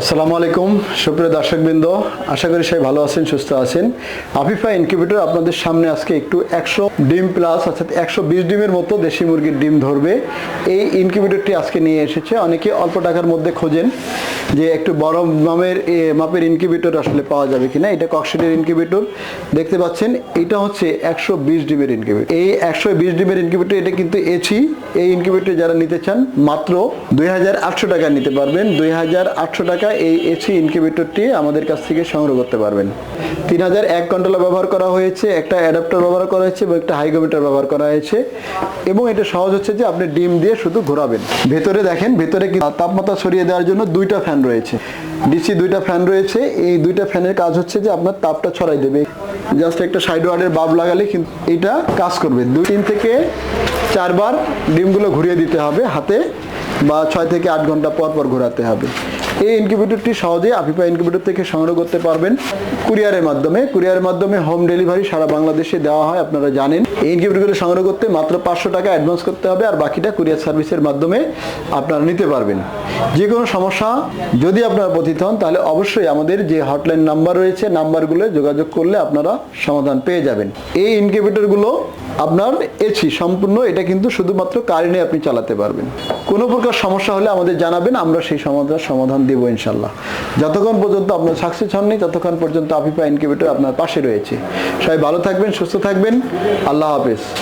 আসসালামু আলাইকুম, সুপ্রিয় দর্শকবৃন্দ। আশা করি সবাই ভালো আছেন, সুস্থ আছেন। আফিফা ইনকিউবেটর আপনাদের সামনে আজকে একটু একশো ডিম প্লাস অর্থাৎ একশো বিশ ডিমের মতো দেশি মুরগির ডিম ধরবে। এই ইনকিউবেটরটি আজকে নিয়ে এসেছে। অনেকে অল্প টাকার মধ্যে খোঁজেন যে একটু বড় মামের মাপের ইনকিউবেটর আসলে পাওয়া যাবে কিনা। এটা ককশিটের ইনকিউবেটর দেখতে পাচ্ছেন, এটা হচ্ছে একশো বিশ ডিমের ইনকিউবেটর এই একশো বিশ ডিমের ইনকিউবেটর এটা কিন্তু এছি এই ইনকিউবেটর যারা নিতে চান, মাত্র দুই হাজার আটশো টাকা নিতে পারবেন। দুই হাজার আটশো টাকা এই এসি ইনকিউবেটরটি আমাদের কাছ থেকে সংগ্রহ করতে পারবেন। তিন হাজার এক কন্ট্রোলার ব্যবহার করা হয়েছে, একটা অ্যাডাপ্টার ব্যবহার করা হয়েছে এবং একটা হাইগোমিটার ব্যবহার করা হয়েছে। এবং এটা সহজ হচ্ছে যে আপনি ডিম দিয়ে শুধু ঘোরাবেন। ভেতরে দেখেন, ভেতরে তাপমাত্রা সরিয়ে দেওয়ার জন্য দুইটা ফ্যান রয়েছে। ডিসি দুইটা ফ্যান রয়েছে। এই দুইটা ফ্যানের কাজ হচ্ছে যে আপনার তাপটা ছড়াই দেবে। জাস্ট একটা সাইড ওয়ার্ডের বাব লাগালে কিন্তু এটা কাজ করবে। দুই, তিন থেকে চারবার ডিমগুলো ঘুরিয়ে দিতে হবে হাতে। বা ছয় থেকে আট ঘণ্টা পর পর ঘোরাতে হবে। এই ইনকিউবেটরটি সহজেই আফিফা ইনকিউবেটর থেকে সংগ্রহ করতে পারবেন কুরিয়ারের মাধ্যমে। কুরিয়ারের মাধ্যমে হোম ডেলিভারি সারা বাংলাদেশে দেওয়া হয়, আপনারা জানেন। এই ইনকিউবেটরগুলো সংগ্রহ করতে মাত্র পাঁচশো টাকা অ্যাডভান্স করতে হবে আর বাকিটা কুরিয়ার সার্ভিসের মাধ্যমে আপনারা নিতে পারবেন। যে কোনো সমস্যা যদি আপনারা পতিত হন, তাহলে অবশ্যই আমাদের যে হটলাইন নাম্বার রয়েছে, নাম্বারগুলো যোগাযোগ করলে আপনারা সমাধান পেয়ে যাবেন। এই ইনকিউবেটরগুলো আপনার এছি সম্পূর্ণ এটা কিন্তু শুধুমাত্র কারেন্টে আপনি চালাতে পারবেন। কোনো প্রকার সমস্যা হলে আমাদের জানাবেন, আমরা সেই সমস্যার সমাধান দেবো ইনশাল্লাহ। যতক্ষণ পর্যন্ত আপনার সাকসেস হননি, ততক্ষণ পর্যন্ত আফিফা ইনকিউবেটর আপনার পাশে রয়েছে। সবাই ভালো থাকবেন, সুস্থ থাকবেন। আল্লাহ হাফেজ।